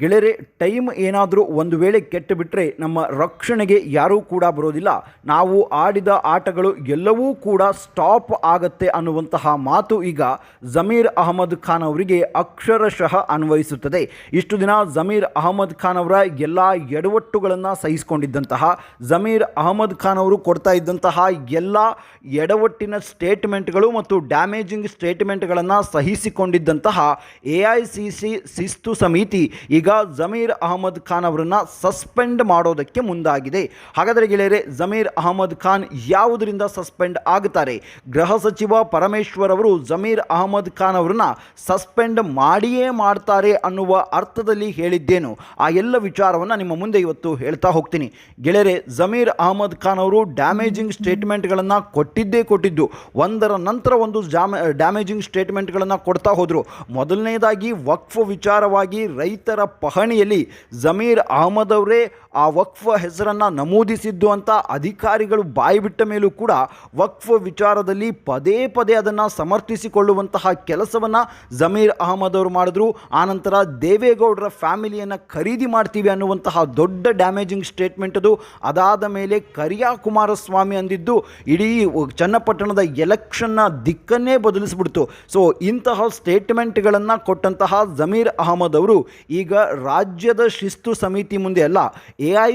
ಗೆಳೆಯರೆ, ಟೈಮ್ ಏನಾದರೂ ಒಂದು ವೇಳೆ ಕೆಟ್ಟು ಬಿಟ್ಟರೆ ನಮ್ಮ ರಕ್ಷಣೆಗೆ ಯಾರೂ ಕೂಡ ಬರೋದಿಲ್ಲ. ನಾವು ಆಡಿದ ಆಟಗಳು ಎಲ್ಲವೂ ಕೂಡ ಸ್ಟಾಪ್ ಆಗತ್ತೆ ಅನ್ನುವಂತಹ ಮಾತು ಈಗ ಜಮೀರ್ ಅಹಮದ್ ಖಾನ್ ಅವರಿಗೆ ಅಕ್ಷರಶಃ ಅನ್ವಯಿಸುತ್ತದೆ. ಇಷ್ಟು ದಿನ ಜಮೀರ್ ಅಹಮದ್ ಖಾನ್ ಅವರ ಎಲ್ಲ ಎಡವಟ್ಟುಗಳನ್ನು ಸಹಿಸಿಕೊಂಡಿದ್ದಂತಹ, ಜಮೀರ್ ಅಹಮದ್ ಖಾನ್ ಅವರು ಕೊಡ್ತಾ ಇದ್ದಂತಹ ಎಲ್ಲ ಎಡವಟ್ಟಿನ ಸ್ಟೇಟ್ಮೆಂಟ್ಗಳು ಮತ್ತು ಡ್ಯಾಮೇಜಿಂಗ್ ಸ್ಟೇಟ್ಮೆಂಟ್ಗಳನ್ನು ಸಹಿಸಿಕೊಂಡಿದ್ದಂತಹ ಎ ಐ ಸಿ ಸಿ ಶಿಸ್ತು ಸಮಿತಿ ಈಗ ಜಮೀರ್ ಅಹಮದ್ ಖಾನ್ ಅವರನ್ನು ಸಸ್ಪೆಂಡ್ ಮಾಡೋದಕ್ಕೆ ಮುಂದಾಗಿದೆ. ಹಾಗಾದರೆ ಗೆಳೆಯರೆ, ಜಮೀರ್ ಅಹಮದ್ ಖಾನ್ ಯಾವುದರಿಂದ ಸಸ್ಪೆಂಡ್ ಆಗುತ್ತಾರೆ? ಗೃಹ ಸಚಿವ ಪರಮೇಶ್ವರ್ ಅವರು ಜಮೀರ್ ಅಹಮದ್ ಖಾನ್ ಅವರನ್ನ ಸಸ್ಪೆಂಡ್ ಮಾಡಿಯೇ ಮಾಡ್ತಾರೆ ಅನ್ನುವ ಅರ್ಥದಲ್ಲಿ ಹೇಳಿದ್ದೇನು? ಆ ಎಲ್ಲ ವಿಚಾರವನ್ನು ನಿಮ್ಮ ಮುಂದೆ ಇವತ್ತು ಹೇಳ್ತಾ ಹೋಗ್ತೀನಿ. ಗೆಳೆಯರೆ, ಜಮೀರ್ ಅಹಮದ್ ಖಾನ್ ಅವರು ಡ್ಯಾಮೇಜಿಂಗ್ ಸ್ಟೇಟ್ಮೆಂಟ್ಗಳನ್ನು ಕೊಟ್ಟಿದ್ದೇ ಕೊಟ್ಟಿದ್ದು. ಒಂದರ ನಂತರ ಒಂದು ಡ್ಯಾಮೇಜಿಂಗ್ ಸ್ಟೇಟ್ಮೆಂಟ್ಗಳನ್ನು ಕೊಡ್ತಾ ಹೋದರು. ಮೊದಲನೇದಾಗಿ ವಕ್ಫ್ ವಿಚಾರವಾಗಿ ರೈತರ ಪಹಣಿಯಲ್ಲಿ ಜಮೀರ್ ಅಹಮದ್ ಅವರೇ ಆ ವಕ್ಫ್ ಹೆಸರನ್ನು ನಮೂದಿಸಿದ್ದು ಅಂತ ಅಧಿಕಾರಿಗಳು ಬಾಯಿಬಿಟ್ಟ ಮೇಲೂ ಕೂಡ ವಕ್ಫ್ ವಿಚಾರದಲ್ಲಿ ಪದೇ ಪದೇ ಅದನ್ನು ಸಮರ್ಥಿಸಿಕೊಳ್ಳುವಂತಹ ಕೆಲಸವನ್ನು ಜಮೀರ್ ಅಹಮದ್ ಅವರು ಮಾಡಿದ್ರು ಆನಂತರ ದೇವೇಗೌಡರ ಫ್ಯಾಮಿಲಿಯನ್ನು ಖರೀದಿ ಮಾಡ್ತೀವಿ ಅನ್ನುವಂತಹ ದೊಡ್ಡ ಡ್ಯಾಮೇಜಿಂಗ್ ಸ್ಟೇಟ್ಮೆಂಟ್ ಅದು. ಅದಾದ ಮೇಲೆ ಕರಿಯಾ ಕುಮಾರಸ್ವಾಮಿ ಅಂದಿದ್ದು ಇಡೀ ಚನ್ನಪಟ್ಟಣದ ಎಲೆಕ್ಷನ್ನ ದಿಕ್ಕನ್ನೇ ಬದಲಿಸಿಬಿಡ್ತು. ಸೊ, ಇಂತಹ ಸ್ಟೇಟ್ಮೆಂಟ್ಗಳನ್ನು ಕೊಟ್ಟಂತಹ ಜಮೀರ್ ಅಹಮದ್ ಅವರು ಈಗ ರಾಜ್ಯದ ಶಿಸ್ತು ಸಮಿತಿ ಮುಂದೆ ಅಲ್ಲ, ಎ ಐ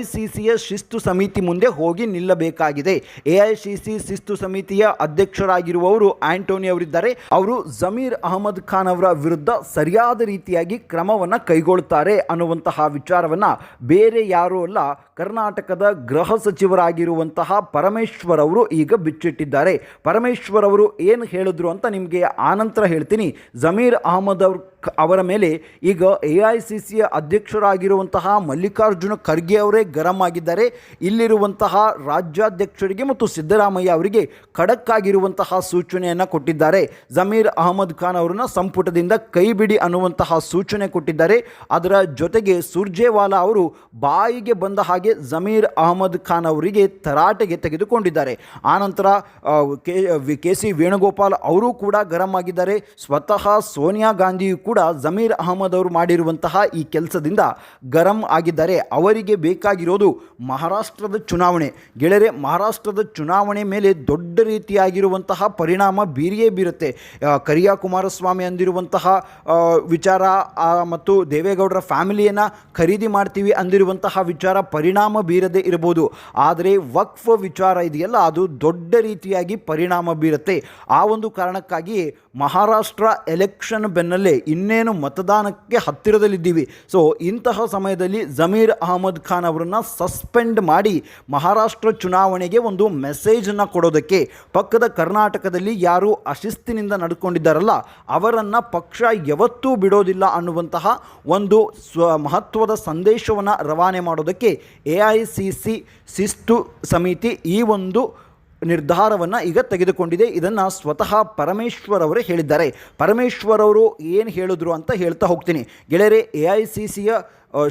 ಶಿಸ್ತು ಸಮಿತಿ ಮುಂದೆ ಹೋಗಿ ನಿಲ್ಲಬೇಕಾಗಿದೆ. ಎ ಐ ಶಿಸ್ತು ಸಮಿತಿಯ ಅಧ್ಯಕ್ಷರಾಗಿರುವವರು ಆಂಟೋನಿ ಅವರಿದ್ದಾರೆ. ಅವರು ಜಮೀರ್ ಅಹಮದ್ ಖಾನ್ ಅವರ ವಿರುದ್ಧ ಸರಿಯಾದ ರೀತಿಯಾಗಿ ಕ್ರಮವನ್ನು ಕೈಗೊಳ್ಳುತ್ತಾರೆ ಅನ್ನುವಂತಹ ವಿಚಾರವನ್ನು ಬೇರೆ ಯಾರೂ ಅಲ್ಲ, ಕರ್ನಾಟಕದ ಗೃಹ ಸಚಿವರಾಗಿರುವಂತಹ ಪರಮೇಶ್ವರ್ ಅವರು ಈಗ ಬಿಚ್ಚಿಟ್ಟಿದ್ದಾರೆ. ಪರಮೇಶ್ವರ್ ಅವರು ಏನು ಹೇಳಿದ್ರು ಅಂತ ನಿಮಗೆ ಆನಂತರ ಹೇಳ್ತೀನಿ. ಜಮೀರ್ ಅಹಮದ್ ಅವ್ರ ಅವರ ಮೇಲೆ ಈಗ ಎ ಐ ಸಿ ಸಿಯ ಅಧ್ಯಕ್ಷರಾಗಿರುವಂತಹ ಮಲ್ಲಿಕಾರ್ಜುನ ಖರ್ಗೆ ಅವರೇ ಗರಂ ಆಗಿದ್ದಾರೆ. ಇಲ್ಲಿರುವಂತಹ ರಾಜ್ಯಾಧ್ಯಕ್ಷರಿಗೆ ಮತ್ತು ಸಿದ್ದರಾಮಯ್ಯ ಅವರಿಗೆ ಖಡಕ್ ಆಗಿರುವಂತಹ ಸೂಚನೆಯನ್ನು ಕೊಟ್ಟಿದ್ದಾರೆ. ಜಮೀರ್ ಅಹಮದ್ ಖಾನ್ ಅವರನ್ನು ಸಂಪುಟದಿಂದ ಕೈಬಿಡಿ ಅನ್ನುವಂತಹ ಸೂಚನೆ ಕೊಟ್ಟಿದ್ದಾರೆ. ಅದರ ಜೊತೆಗೆ ಸುರ್ಜೇವಾಲಾ ಅವರು ಬಾಯಿಗೆ ಬಂದ ಹಾಗೆ ಜಮೀರ್ ಅಹಮದ್ ಖಾನ್ ಅವರಿಗೆ ತರಾಟೆಗೆ ತೆಗೆದುಕೊಂಡಿದ್ದಾರೆ. ಆನಂತರ ಕೆ ಕೆ ಸಿ ವೇಣುಗೋಪಾಲ್ ಅವರು ಕೂಡ ಗರಂ ಆಗಿದ್ದಾರೆ. ಸ್ವತಃ ಸೋನಿಯಾ ಗಾಂಧಿಯು ಜಮೀರ್ ಅಹಮದ್ ಅವರು ಮಾಡಿರುವಂತಹ ಈ ಕೆಲಸದಿಂದ ಗರಂ ಆಗಿದ್ದಾರೆ. ಅವರಿಗೆ ಬೇಕಾಗಿರೋದು ಮಹಾರಾಷ್ಟ್ರದ ಚುನಾವಣೆ. ಗೆಳೆಯರೆ, ಮಹಾರಾಷ್ಟ್ರದ ಚುನಾವಣೆ ಮೇಲೆ ದೊಡ್ಡ ರೀತಿಯಾಗಿರುವಂತಹ ಪರಿಣಾಮ ಬೀರಿಯೇ ಬೀರುತ್ತೆ. ಕರಿಯಾ ಕುಮಾರಸ್ವಾಮಿ ಅಂದಿರುವಂತಹ ವಿಚಾರ ಮತ್ತು ದೇವೇಗೌಡರ ಫ್ಯಾಮಿಲಿಯನ್ನು ಖರೀದಿ ಮಾಡ್ತೀವಿ ಅಂದಿರುವಂತಹ ವಿಚಾರ ಪರಿಣಾಮ ಬೀರದೇ ಇರಬಹುದು. ಆದರೆ ವಕ್ಫ್ ವಿಚಾರ ಇದೆಯಲ್ಲ, ಅದು ದೊಡ್ಡ ರೀತಿಯಾಗಿ ಪರಿಣಾಮ ಬೀರುತ್ತೆ. ಆ ಒಂದು ಕಾರಣಕ್ಕಾಗಿ ಮಹಾರಾಷ್ಟ್ರ ಎಲೆಕ್ಷನ್ ಬೆನ್ನಲ್ಲೇ ಇನ್ನೇನು ಮತದಾನಕ್ಕೆ ಹತ್ತಿರದಲ್ಲಿದ್ದೀವಿ. ಸೊ ಇಂತಹ ಸಮಯದಲ್ಲಿ ಜಮೀರ್ ಅಹಮದ್ ಖಾನ್ ಅವರನ್ನು ಸಸ್ಪೆಂಡ್ ಮಾಡಿ ಮಹಾರಾಷ್ಟ್ರ ಚುನಾವಣೆಗೆ ಒಂದು ಮೆಸೇಜನ್ನು ಕೊಡೋದಕ್ಕೆ ಪಕ್ಕದ ಕರ್ನಾಟಕದಲ್ಲಿ ಯಾರು ಅಶಿಸ್ತಿನಿಂದ ನಡ್ಕೊಂಡಿದ್ದಾರಲ್ಲ, ಅವರನ್ನು ಪಕ್ಷ ಯಾವತ್ತೂ ಬಿಡೋದಿಲ್ಲ ಅನ್ನುವಂತಹ ಒಂದು ಸ್ವ ಮಹತ್ವದ ಸಂದೇಶವನ್ನು ರವಾನೆ ಮಾಡೋದಕ್ಕೆ ಎ ಐ ಸಿ ಸಿ ಶಿಸ್ತು ಸಮಿತಿ ಈ ಒಂದು ನಿರ್ಧಾರವನ್ನು ಈಗ ತೆಗೆದುಕೊಂಡಿದೆ. ಇದನ್ನು ಸ್ವತಃ ಪರಮೇಶ್ವರ್ ಅವರೇ ಹೇಳಿದ್ದಾರೆ. ಪರಮೇಶ್ವರ್ ಅವರು ಏನು ಹೇಳಿದ್ರು ಅಂತ ಹೇಳ್ತಾ ಹೋಗ್ತೀನಿ. ಗೆಳೆಯರೆ ಎ ಐ ಸಿ ಸಿಯ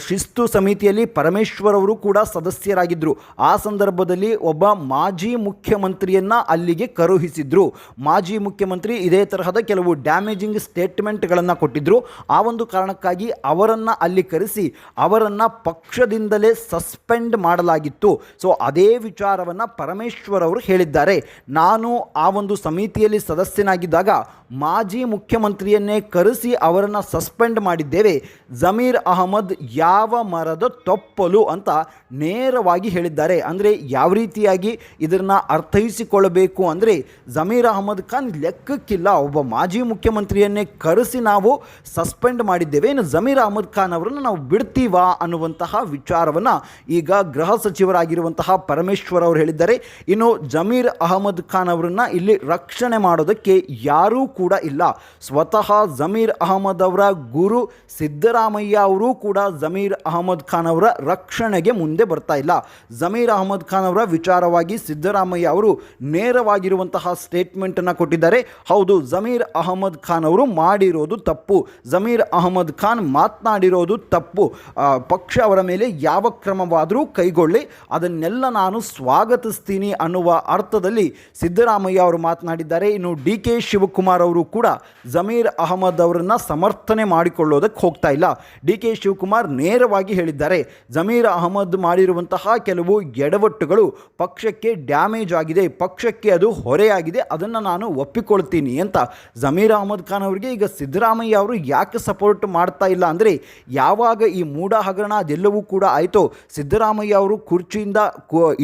ಶಿಸ್ತು ಸಮಿತಿಯಲ್ಲಿ ಪರಮೇಶ್ವರ್ ಅವರು ಕೂಡ ಸದಸ್ಯರಾಗಿದ್ದರು ಆ ಸಂದರ್ಭದಲ್ಲಿ ಒಬ್ಬ ಮಾಜಿ ಮುಖ್ಯಮಂತ್ರಿಯನ್ನು ಅಲ್ಲಿಗೆ ಕರುಹಿಸಿದ್ರು. ಮಾಜಿ ಮುಖ್ಯಮಂತ್ರಿ ಇದೇ ತರಹದ ಕೆಲವು ಡ್ಯಾಮೇಜಿಂಗ್ ಸ್ಟೇಟ್ಮೆಂಟ್ಗಳನ್ನು ಕೊಟ್ಟಿದ್ದರು ಆ ಒಂದು ಕಾರಣಕ್ಕಾಗಿ ಅವರನ್ನು ಅಲ್ಲಿ ಕರೆಸಿ, ಅವರನ್ನು ಪಕ್ಷದಿಂದಲೇ ಸಸ್ಪೆಂಡ್ ಮಾಡಲಾಗಿತ್ತು. ಸೊ, ಅದೇ ವಿಚಾರವನ್ನು ಪರಮೇಶ್ವರ್ ಅವರು ಹೇಳಿದ್ದಾರೆ. ನಾನು ಆ ಒಂದು ಸಮಿತಿಯಲ್ಲಿ ಸದಸ್ಯನಾಗಿದ್ದಾಗ ಮಾಜಿ ಮುಖ್ಯಮಂತ್ರಿಯನ್ನೇ ಕರೆಸಿ ಅವರನ್ನು ಸಸ್ಪೆಂಡ್ ಮಾಡಿದ್ದೇವೆ. ಜಮೀರ್ ಅಹಮದ್ ಯಾವ ಮರದ ತೊಪ್ಪಲು ಅಂತ ನೇರವಾಗಿ ಹೇಳಿದ್ದಾರೆ. ಅಂದರೆ ಯಾವ ರೀತಿಯಾಗಿ ಇದನ್ನು ಅರ್ಥೈಸಿಕೊಳ್ಳಬೇಕು ಅಂದರೆ ಜಮೀರ್ ಅಹಮದ್ ಖಾನ್ ಲೆಕ್ಕಕ್ಕಿಲ್ಲ. ಒಬ್ಬ ಮಾಜಿ ಮುಖ್ಯಮಂತ್ರಿಯನ್ನೇ ಕರೆಸಿ ನಾವು ಸಸ್ಪೆಂಡ್ ಮಾಡಿದ್ದೇವೆ. ಇನ್ನು ಜಮೀರ್ ಅಹಮದ್ ಖಾನ್ ಅವರನ್ನು ನಾವು ಬಿಡ್ತೀವಾ ಅನ್ನುವಂತಹ ವಿಚಾರವನ್ನು ಈಗ ಗೃಹ ಸಚಿವರಾಗಿರುವಂತಹ ಪರಮೇಶ್ವರ್ ಅವರು ಹೇಳಿದ್ದಾರೆ. ಇನ್ನು ಜಮೀರ್ ಅಹಮದ್ ಖಾನ್ ಅವರನ್ನು ಇಲ್ಲಿ ರಕ್ಷಣೆ ಮಾಡೋದಕ್ಕೆ ಯಾರೂ ಕೂಡ ಇಲ್ಲ. ಸ್ವತಃ ಜಮೀರ್ ಅಹಮದ್ ಅವರ ಗುರು ಸಿದ್ದರಾಮಯ್ಯ ಅವರೂ ಕೂಡ ಜಮೀರ್ ಅಹಮದ್ ಖಾನ್ ಅವರ ರಕ್ಷಣೆಗೆ ಮುಂದೆ ಬರ್ತಾ ಇಲ್ಲ. ಜಮೀರ್ ಅಹಮದ್ ಖಾನ್ ಅವರ ವಿಚಾರವಾಗಿ ಸಿದ್ದರಾಮಯ್ಯ ಅವರು ನೇರವಾಗಿರುವಂತಹ ಸ್ಟೇಟ್ಮೆಂಟನ್ನು ಕೊಟ್ಟಿದ್ದಾರೆ. ಹೌದು, ಜಮೀರ್ ಅಹಮದ್ ಖಾನ್ ಅವರು ಮಾಡಿರೋದು ತಪ್ಪು. ಜಮೀರ್ ಅಹಮದ್ ಖಾನ್ ಮಾತನಾಡಿರೋದು ತಪ್ಪು. ಪಕ್ಷ ಅವರ ಮೇಲೆ ಯಾವ ಕ್ರಮವಾದರೂ ಕೈಗೊಳ್ಳಿ, ಅದನ್ನೆಲ್ಲ ನಾನು ಸ್ವಾಗತಿಸ್ತೀನಿ ಅನ್ನುವ ಅರ್ಥದಲ್ಲಿ ಸಿದ್ದರಾಮಯ್ಯ ಅವರು ಮಾತನಾಡಿದ್ದಾರೆ. ಇನ್ನು ಡಿ ಕೆ ಶಿವಕುಮಾರ್ ಅವರು ಕೂಡ ಜಮೀರ್ ಅಹಮದ್ ಅವರನ್ನು ಸಮರ್ಥನೆ ಮಾಡಿಕೊಳ್ಳೋದಕ್ಕೆ ಹೋಗ್ತಾ ಇಲ್ಲ. ಡಿ ಕೆ ಶಿವಕುಮಾರ್ ನೇರವಾಗಿ ಹೇಳಿದ್ದಾರೆ. ಜಮೀರ್ ಅಹಮದ್ ಮಾಡಿರುವಂತಹ ಕೆಲವು ಎಡವಟ್ಟುಗಳು ಪಕ್ಷಕ್ಕೆ ಡ್ಯಾಮೇಜ್ ಆಗಿದೆ. ಪಕ್ಷಕ್ಕೆ ಅದು ಹೊರೆಯಾಗಿದೆ. ಅದನ್ನು ನಾನು ಒಪ್ಪಿಕೊಳ್ತೀನಿ ಅಂತ ಜಮೀರ್ ಅಹಮದ್ ಖಾನ್ ಅವರಿಗೆ ಈಗ ಸಿದ್ದರಾಮಯ್ಯ ಅವರು ಯಾಕೆ ಸಪೋರ್ಟ್ ಮಾಡ್ತಾ ಇಲ್ಲ ಅಂದರೆ ಯಾವಾಗ ಈ ಮೂಡ ಹಗರಣ ಅದೆಲ್ಲವೂ ಕೂಡ ಆಯಿತೋ. ಸಿದ್ದರಾಮಯ್ಯ ಅವರು ಕುರ್ಚಿಯಿಂದ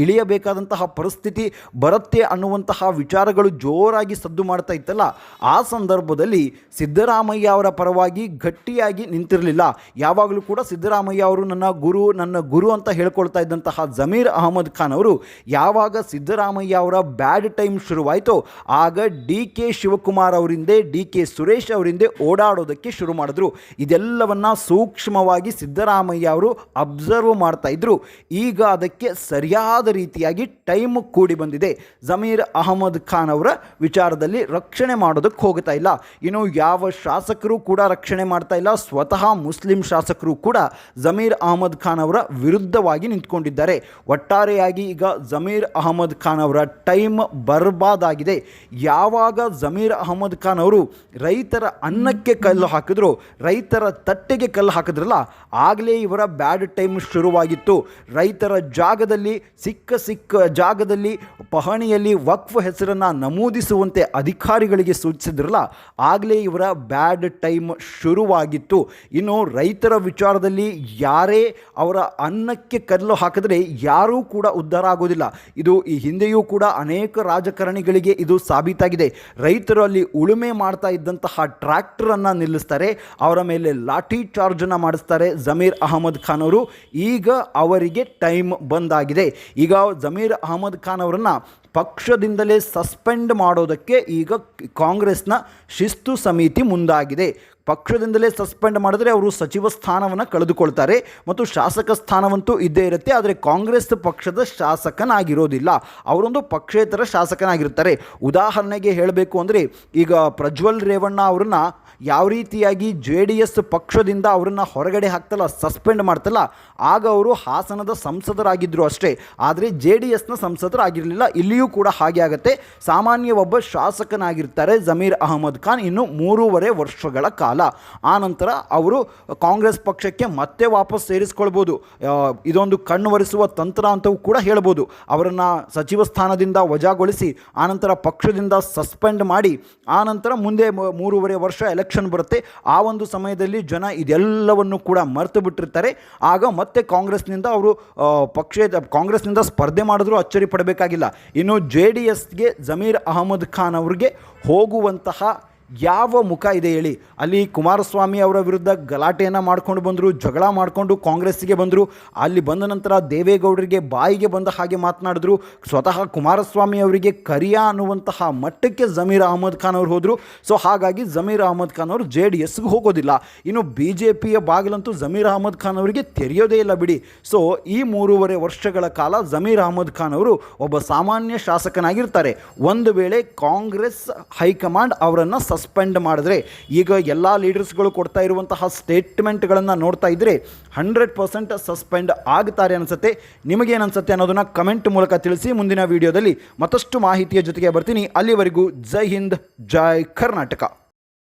ಇಳಿಯಬೇಕಾದಂತಹ ಪರಿಸ್ಥಿತಿ ಬರುತ್ತೆ ಅನ್ನುವಂತಹ ವಿಚಾರಗಳು ಜೋರಾಗಿ ಸದ್ದು ಮಾಡ್ತಾ ಇತ್ತಲ್ಲ. ಆ ಸಂದರ್ಭದಲ್ಲಿ ಸಿದ್ದರಾಮಯ್ಯ ಅವರ ಪರವಾಗಿ ಗಟ್ಟಿಯಾಗಿ ನಿಂತಿರಲಿಲ್ಲ. ಯಾವಾಗಲೂ ಕೂಡ ಸಿದ್ದರಾಮಯ್ಯ ಅವರು ನನ್ನ ಗುರು ನನ್ನ ಗುರು ಅಂತ ಹೇಳ್ಕೊಳ್ತಾ ಇದ್ದಂತಹ ಜಮೀರ್ ಅಹಮದ್ ಖಾನ್ ಅವರು ಯಾವಾಗ ಸಿದ್ದರಾಮಯ್ಯ ಅವರ ಬ್ಯಾಡ್ ಟೈಮ್ ಶುರುವಾಯಿತೋ, ಆಗ ಡಿ ಕೆ ಶಿವಕುಮಾರ್ ಅವರಿಂದ, ಡಿ ಕೆ ಸುರೇಶ್ ಅವರಿಂದ ಓಡಾಡೋದಕ್ಕೆ ಶುರು ಮಾಡಿದ್ರು. ಇದೆಲ್ಲವನ್ನ ಸೂಕ್ಷ್ಮವಾಗಿ ಸಿದ್ದರಾಮಯ್ಯ ಅವರು ಅಬ್ಸರ್ವ್ ಮಾಡ್ತಾ ಇದ್ರು. ಈಗ ಅದಕ್ಕೆ ಸರಿಯಾದ ರೀತಿಯಾಗಿ ಟೈಮ್ ಕೂಡಿ ಬಂದಿದೆ. ಜಮೀರ್ ಅಹಮದ್ ಖಾನ್ ಅವರ ವಿಚಾರದಲ್ಲಿ ರಕ್ಷಣೆ ಮಾಡೋದಕ್ಕೆ ಹೋಗ್ತಾ ಇಲ್ಲ. ಇನ್ನು ಯಾವ ಶಾಸಕರು ಕೂಡ ರಕ್ಷಣೆ ಮಾಡ್ತಾ ಇಲ್ಲ. ಸ್ವತಃ ಮುಸ್ಲಿಂ ಶಾಸಕರು ಕೂಡ ಜಮೀರ್ ಅಹಮದ್ ಖಾನ್ ಅವರ ವಿರುದ್ಧವಾಗಿ ನಿಂತ್ಕೊಂಡಿದ್ದಾರೆ. ಒಟ್ಟಾರೆಯಾಗಿ ಈಗ ಜಮೀರ್ ಅಹಮದ್ ಖಾನ್ ಅವರ ಟೈಮ್ ಬರ್ಬಾದಾಗಿದೆ. ಯಾವಾಗ ಜಮೀರ್ ಅಹಮದ್ ಖಾನ್ ಅವರು ರೈತರ ಅನ್ನಕ್ಕೆ ಕಲ್ಲು ಹಾಕಿದ್ರು, ರೈತರ ತಟ್ಟೆಗೆ ಕಲ್ಲು ಹಾಕಿದ್ರಲ್ಲ, ಆಗಲೇ ಇವರ ಬ್ಯಾಡ್ ಟೈಮ್ ಶುರುವಾಗಿತ್ತು. ರೈತರ ಜಾಗದಲ್ಲಿ, ಸಿಕ್ಕ ಸಿಕ್ಕ ಜಾಗದಲ್ಲಿ, ಪಹಣಿಯಲ್ಲಿ ವಕ್ಫ್ ಹೆಸರನ್ನು ನಮೂದಿಸುವಂತೆ ಅಧಿಕಾರಿಗಳಿಗೆ ಸೂಚಿಸಿದ್ರಲ್ಲ, ಆಗಲೇ ಇವರ ಬ್ಯಾಡ್ ಟೈಮ್ ಶುರುವಾಗಿತ್ತು. ಇನ್ನು ರೈತರ ವಿಚಾರದಲ್ಲಿ ಯಾರೇ ಅವರ ಅನ್ನಕ್ಕೆ ಕಲ್ಲು ಹಾಕಿದರೆ ಯಾರೂ ಕೂಡ ಉದ್ಧಾರ ಆಗೋದಿಲ್ಲ. ಇದು ಈ ಹಿಂದೆಯೂ ಕೂಡ ಅನೇಕ ರಾಜಕಾರಣಿಗಳಿಗೆ ಇದು ಸಾಬೀತಾಗಿದೆ. ರೈತರು ಅಲ್ಲಿ ಉಳುಮೆ ಮಾಡ್ತಾ ಇದ್ದಂತಹ ಟ್ರ್ಯಾಕ್ಟರನ್ನು ನಿಲ್ಲಿಸ್ತಾರೆ. ಅವರ ಮೇಲೆ ಲಾಠಿ ಚಾರ್ಜನ್ನು ಮಾಡಿಸ್ತಾರೆ ಜಮೀರ್ ಅಹಮದ್ ಖಾನ್ ಅವರು. ಈಗ ಅವರಿಗೆ ಟೈಮ್ ಬಂದಾಗಿದೆ. ಈಗ ಜಮೀರ್ ಅಹಮದ್ ಖಾನ್ ಅವರನ್ನು ಪಕ್ಷದಿಂದಲೇ ಸಸ್ಪೆಂಡ್ ಮಾಡೋದಕ್ಕೆ ಈಗ ಕಾಂಗ್ರೆಸ್ನ ಶಿಸ್ತು ಸಮಿತಿ ಮುಂದಾಗಿದೆ. ಪಕ್ಷದಿಂದಲೇ ಸಸ್ಪೆಂಡ್ ಮಾಡಿದ್ರೆ ಅವರು ಸಚಿವ ಸ್ಥಾನವನ್ನು ಕಳೆದುಕೊಳ್ತಾರೆ ಮತ್ತು ಶಾಸಕ ಸ್ಥಾನವಂತೂ ಇದ್ದೇ ಇರುತ್ತೆ. ಆದರೆ ಕಾಂಗ್ರೆಸ್ ಪಕ್ಷದ ಶಾಸಕನಾಗಿರೋದಿಲ್ಲ. ಅವರೊಂದು ಪಕ್ಷೇತರ ಶಾಸಕನಾಗಿರ್ತಾರೆ. ಉದಾಹರಣೆಗೆ ಹೇಳಬೇಕು ಅಂದರೆ ಈಗ ಪ್ರಜ್ವಲ್ ರೇವಣ್ಣ ಅವ್ರನ್ನ ಯಾವ ರೀತಿಯಾಗಿ ಜೆ ಡಿ ಎಸ್ ಪಕ್ಷದಿಂದ ಅವರನ್ನು ಹೊರಗಡೆ ಹಾಕ್ತಲ್ಲ, ಸಸ್ಪೆಂಡ್ ಮಾಡ್ತಲ್ಲ, ಆಗ ಅವರು ಹಾಸನದ ಸಂಸದರಾಗಿದ್ದರು ಅಷ್ಟೇ. ಆದರೆ ಜೆ ಡಿ ಎಸ್ನ ಸಂಸದರಾಗಿರಲಿಲ್ಲ. ಇಲ್ಲಿಯೂ ಕೂಡ ಹಾಗೆ ಆಗುತ್ತೆ. ಸಾಮಾನ್ಯ ಒಬ್ಬ ಶಾಸಕನಾಗಿರ್ತಾರೆ ಜಮೀರ್ ಅಹಮದ್ ಖಾನ್. ಇನ್ನು ಮೂರುವರೆ ವರ್ಷಗಳ ಕಾಲ ಆನಂತರ ಅವರು ಕಾಂಗ್ರೆಸ್ ಪಕ್ಷಕ್ಕೆ ಮತ್ತೆ ವಾಪಸ್ ಸೇರಿಸ್ಕೊಳ್ಬೋದು. ಇದೊಂದು ಕಣ್ಣು ಒರೆಸುವ ತಂತ್ರ ಅಂತವೂ ಕೂಡ ಹೇಳ್ಬೋದು. ಅವರನ್ನು ಸಚಿವ ಸ್ಥಾನದಿಂದ ವಜಾಗೊಳಿಸಿ, ಆನಂತರ ಪಕ್ಷದಿಂದ ಸಸ್ಪೆಂಡ್ ಮಾಡಿ, ಆನಂತರ ಮುಂದೆ ಮೂರುವರೆ ವರ್ಷ ಎಲೆಕ್ಷನ್ ಬರುತ್ತೆ. ಆ ಒಂದು ಸಮಯದಲ್ಲಿ ಜನ ಇದೆಲ್ಲವನ್ನು ಕೂಡ ಮರೆತು ಬಿಟ್ಟಿರ್ತಾರೆ. ಆಗ ಮತ್ತೆ ಕಾಂಗ್ರೆಸ್ನಿಂದ ಅವರು ಪಕ್ಷದ ಪಕ್ಷ, ಕಾಂಗ್ರೆಸ್ನಿಂದ ಸ್ಪರ್ಧೆ ಮಾಡಿದ್ರೂ ಅಚ್ಚರಿ ಪಡಬೇಕಾಗಿಲ್ಲ. ಇನ್ನು ಜೆ ಡಿ ಎಸ್ಗೆ ಜಮೀರ್ ಅಹಮದ್ ಖಾನ್ ಅವರಿಗೆ ಹೋಗುವಂತಹ ಯಾವ ಮುಖ ಇದೆ ಹೇಳಿ. ಅಲ್ಲಿ ಕುಮಾರಸ್ವಾಮಿ ಅವರ ವಿರುದ್ಧ ಗಲಾಟೆಯನ್ನು ಮಾಡ್ಕೊಂಡು ಬಂದರು, ಜಗಳ ಮಾಡಿಕೊಂಡು ಕಾಂಗ್ರೆಸ್ಸಿಗೆ ಬಂದರು. ಅಲ್ಲಿ ಬಂದ ನಂತರ ದೇವೇಗೌಡರಿಗೆ ಬಾಯಿಗೆ ಬಂದ ಹಾಗೆ ಮಾತನಾಡಿದ್ರು. ಸ್ವತಃ ಕುಮಾರಸ್ವಾಮಿ ಅವರಿಗೆ ಕರಿಯ ಅನ್ನುವಂತಹ ಮಟ್ಟಕ್ಕೆ ಜಮೀರ್ ಅಹಮದ್ ಖಾನ್ ಅವರು ಹೋದರು. ಸೊ ಹಾಗಾಗಿ ಜಮೀರ್ ಅಹಮದ್ ಖಾನ್ ಅವರು ಜೆ ಡಿ ಎಸ್ಗೆ ಹೋಗೋದಿಲ್ಲ. ಇನ್ನು ಬಿ ಜೆ ಪಿಯ ಬಾಗಿಲಂತೂ ಜಮೀರ್ ಅಹಮದ್ ಖಾನ್ ಅವರಿಗೆ ತೆರೆಯೋದೇ ಇಲ್ಲ ಬಿಡಿ. ಸೊ ಈ ಮೂರುವರೆ ವರ್ಷಗಳ ಕಾಲ ಜಮೀರ್ ಅಹಮದ್ ಖಾನ್ ಅವರು ಒಬ್ಬ ಸಾಮಾನ್ಯ ಶಾಸಕನಾಗಿರ್ತಾರೆ. ಒಂದು ವೇಳೆ ಕಾಂಗ್ರೆಸ್ ಹೈಕಮಾಂಡ್ ಅವರನ್ನು ಸಸ್ಪೆಂಡ್ ಮಾಡಿದ್ರೆ ಈಗ ಎಲ್ಲ ಲೀಡರ್ಸ್ಗಳು ಕೊಡ್ತಾ ಇರುವಂತಹ ಸ್ಟೇಟ್ಮೆಂಟ್ಗಳನ್ನು ನೋಡ್ತಾ ಇದ್ದರೆ ಹಂಡ್ರೆಡ್ ಪರ್ಸೆಂಟ್ ಸಸ್ಪೆಂಡ್ ಆಗ್ತಾರೆ ಅನಿಸುತ್ತೆ. ನಿಮಗೇನು ಅನಿಸುತ್ತೆ ಅನ್ನೋದನ್ನು ಕಮೆಂಟ್ ಮೂಲಕ ತಿಳಿಸಿ. ಮುಂದಿನ ವಿಡಿಯೋದಲ್ಲಿ ಮತ್ತಷ್ಟು ಮಾಹಿತಿಯ ಜೊತೆಗೆ ಬರ್ತೀನಿ. ಅಲ್ಲಿವರೆಗೂ ಜೈ ಹಿಂದ್, ಜೈ ಕರ್ನಾಟಕ.